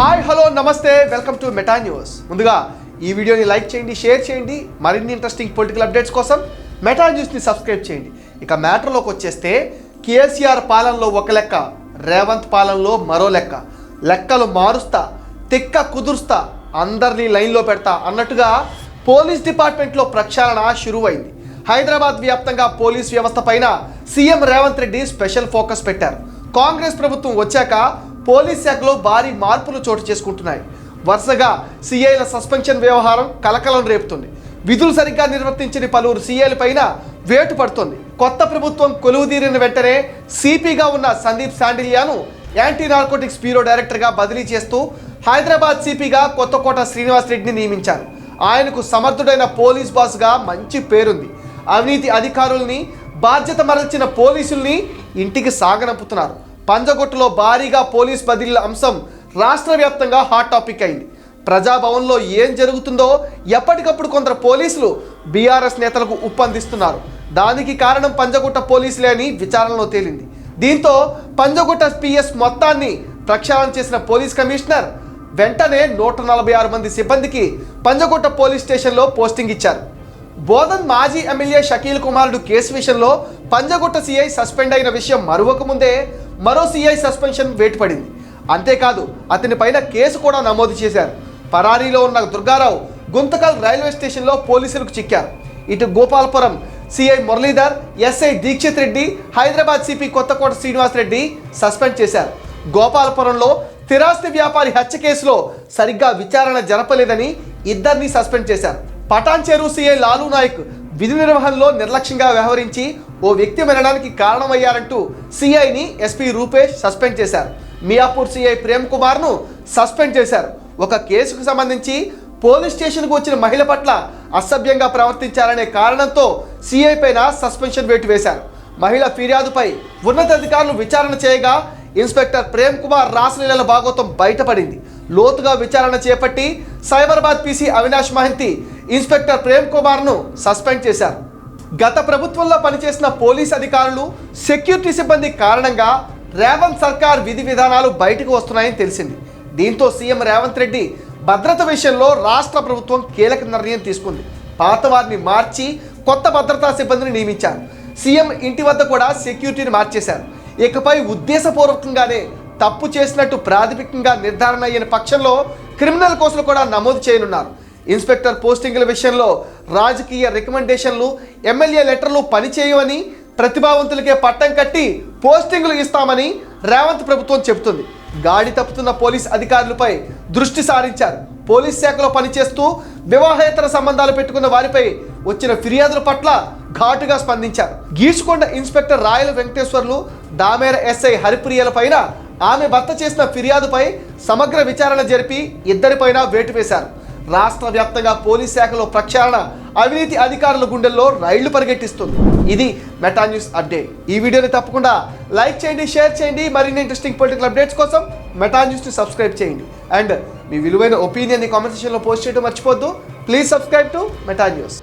Hi hello నమస్తే welcome to Meta news. ముందుగా ఈ వీడియోని లైక్ చేయండి షేర్ చేయండి. మరిన్ని ఇంట్రెస్టింగ్ పొలిటికల్ అప్డేట్స్ కోసం మెటా న్యూస్ని సబ్స్క్రైబ్ చేయండి. ఇక మ్యాటర్లోకి వచ్చేస్తే కేసీఆర్ పాలనలో ఒక లెక్క రేవంత్ పాలనలో మరో లెక్క. లెక్కలు మారుస్తా తిక్క కుదురుస్తా అందరినీ లైన్లో పెడతా అన్నట్టుగా పోలీస్ డిపార్ట్మెంట్లో ప్రక్షాళన షురువైంది. హైదరాబాద్ వ్యాప్తంగా పోలీస్ వ్యవస్థ పైన CM Revanth Reddy special focus పెట్టారు. కాంగ్రెస్ ప్రభుత్వం వచ్చాక పోలీస్ శాఖలో భారీ మార్పులు చోటు చేసుకుంటున్నాయి. వరుసగా సీఐల సస్పెన్షన్ వ్యవహారం కలకలం రేపుతుంది. విధులు సరిగ్గా నిర్వర్తించని పలువురు సీఐల పైన వేటు పడుతోంది. కొత్త ప్రభుత్వం కొలువుదీరిన వెంటనే సిపిగా ఉన్న సందీప్ శాండిలియాను యాంటీ నార్కోటిక్స్ బ్యూరో డైరెక్టర్గా బదిలీ చేస్తూ హైదరాబాద్ సిపిగా కొత్తకోట శ్రీనివాస్ రెడ్డిని నియమించారు. ఆయనకు సమర్థుడైన పోలీస్ బాస్గా మంచి పేరుంది. అవినీతి అధికారుల్ని బాధ్యత మరల్చిన పోలీసుల్ని ఇంటికి సాగనంపుతున్నారు. పంజగొట్టులో భారీగా పోలీస్ బదిలీల అంశం రాష్ట్ర వ్యాప్తంగా హాట్ టాపిక్ అయింది. ప్రజాభవన్లో ఏం జరుగుతుందో ఎప్పటికప్పుడు కొందరు పోలీసులు బీఆర్ఎస్ నేతలకు ఉప్పందిస్తున్నారు. దానికి కారణం పంజగుట్ట పోలీసులే అని విచారణలో తేలింది. దీంతో పంజగుట్ట పిఎస్ మొత్తాన్ని ప్రక్షాళన చేసిన పోలీస్ కమిషనర్ వెంటనే నూట నలభై ఆరు మంది సిబ్బందికి పంజగుట్ట పోలీస్ స్టేషన్లో పోస్టింగ్ ఇచ్చారు. బోధన్ మాజీ ఎమ్మెల్యే షకీల్ కుమారుడు కేసు విషయంలో పంజగుట్ట సీఐ సస్పెండ్ అయిన విషయం మరువక ముందే మరో సీఐ సస్పెన్షన్ వేటుపడింది. అంతేకాదు అతని పైన కేసు కూడా నమోదు చేశారు. పరారీలో ఉన్న దుర్గారావు గుంతకల్ రైల్వే స్టేషన్లో పోలీసులకు చిక్కారు. ఇటు Gopalapuram CI Muralidhar SI Dikshit Reddy Hyderabad CP Kothakota Srinivas Reddy suspend చేశారు. గోపాలపురంలో స్థిరాస్తి వ్యాపారి హత్య కేసులో సరిగ్గా విచారణ జరపలేదని ఇద్దరిని సస్పెండ్ చేశారు. పటాన్చేరు సీఐ లాలూ నాయక్ విధి నిర్వహణలో నిర్లక్ష్యంగా వ్యవహరించి ఓ వ్యక్తి మరణానికి కారణమయ్యారంటూ సిఐని ఎస్పీ రూపేష్ సస్పెండ్ చేశారు. మియాపూర్ సిఐ ప్రేమ్ కుమార్ను సస్పెండ్ చేశారు. ఒక కేసుకు సంబంధించి పోలీస్ స్టేషన్కు వచ్చిన మహిళ పట్ల అసభ్యంగా ప్రవర్తించారనే కారణంతో సిఐ పైన సస్పెన్షన్ వేటు వేశారు. మహిళ ఫిర్యాదుపై ఉన్నతాధికారులు విచారణ చేయగా ఇన్స్పెక్టర్ ప్రేమ్ కుమార్ రాసలీలల భాగోతం బయటపడింది. లోతుగా విచారణ చేపట్టి సైబరాబాద్ పీసీ అవినాష్ మహంతి ఇన్స్పెక్టర్ ప్రేమ్ కుమార్ను సస్పెండ్ చేశారు. గత ప్రభుత్వంలో పనిచేసిన పోలీస్ అధికారులు సెక్యూరిటీ సిబ్బంది కారణంగా రేవంత్ సర్కార్ విధి విధానాలు బయటకు వస్తున్నాయని తెలిసింది. దీంతో సీఎం రేవంత్ రెడ్డి భద్రత విషయంలో రాష్ట్ర ప్రభుత్వం కీలక నిర్ణయం తీసుకుంది. పాత వారిని మార్చి కొత్త భద్రతా సిబ్బందిని నియమించారు. సీఎం ఇంటి వద్ద కూడా సెక్యూరిటీని మార్చేశారు. ఇకపై ఉద్దేశపూర్వకంగానే తప్పు చేసినట్టు ప్రాథమికంగా నిర్ధారణ అయిన పక్షంలో క్రిమినల్ కేసులు కూడా నమోదు చేయనున్నారు. ఇన్స్పెక్టర్ పోస్టింగుల విషయంలో రాజకీయ రికమెండేషన్లు ఎమ్మెల్యే లెటర్లు పనిచేయవని ప్రతిభావంతులకే పట్టం కట్టి పోస్టింగులు ఇస్తామని రేవంత్ ప్రభుత్వం చెబుతుంది. గాడి తప్పుతున్న పోలీస్ అధికారులపై దృష్టి సారించారు. పోలీస్ శాఖలో పనిచేస్తూ వివాహేతర సంబంధాలు పెట్టుకున్న వారిపై వచ్చిన ఫిర్యాదుల పట్ల ఘాటుగా స్పందించారు. గీసుకొండ ఇన్స్పెక్టర్ రాయల వెంకటేశ్వర్లు దామేర ఎస్ఐ హరిప్రియల పైన ఆమె భర్త చేసిన ఫిర్యాదుపై సమగ్ర విచారణ జరిపి ఇద్దరిపైన వేటు వేశారు. రాష్ట్ర వ్యాప్తంగా పోలీస్ శాఖలో ప్రక్షాళన అవినీతి అధికారుల గుండెల్లో రైళ్ళు పరిగెట్టిస్తుంది. ఇది మెటా న్యూస్ అప్డేట్. ఈ వీడియోని తప్పకుండా లైక్ చేయండి షేర్ చేయండి. మరిన్ని ఇంట్రెస్టింగ్ పొలిటికల్ అప్డేట్స్ కోసం మెటా న్యూస్ని సబ్స్క్రైబ్ చేయండి. అండ్ మీ విలువైన ఒపీనియన్ని కామెంట్ సెక్షన్లో పోస్ట్ చేయడం మర్చిపోద్దు please subscribe to Meta news.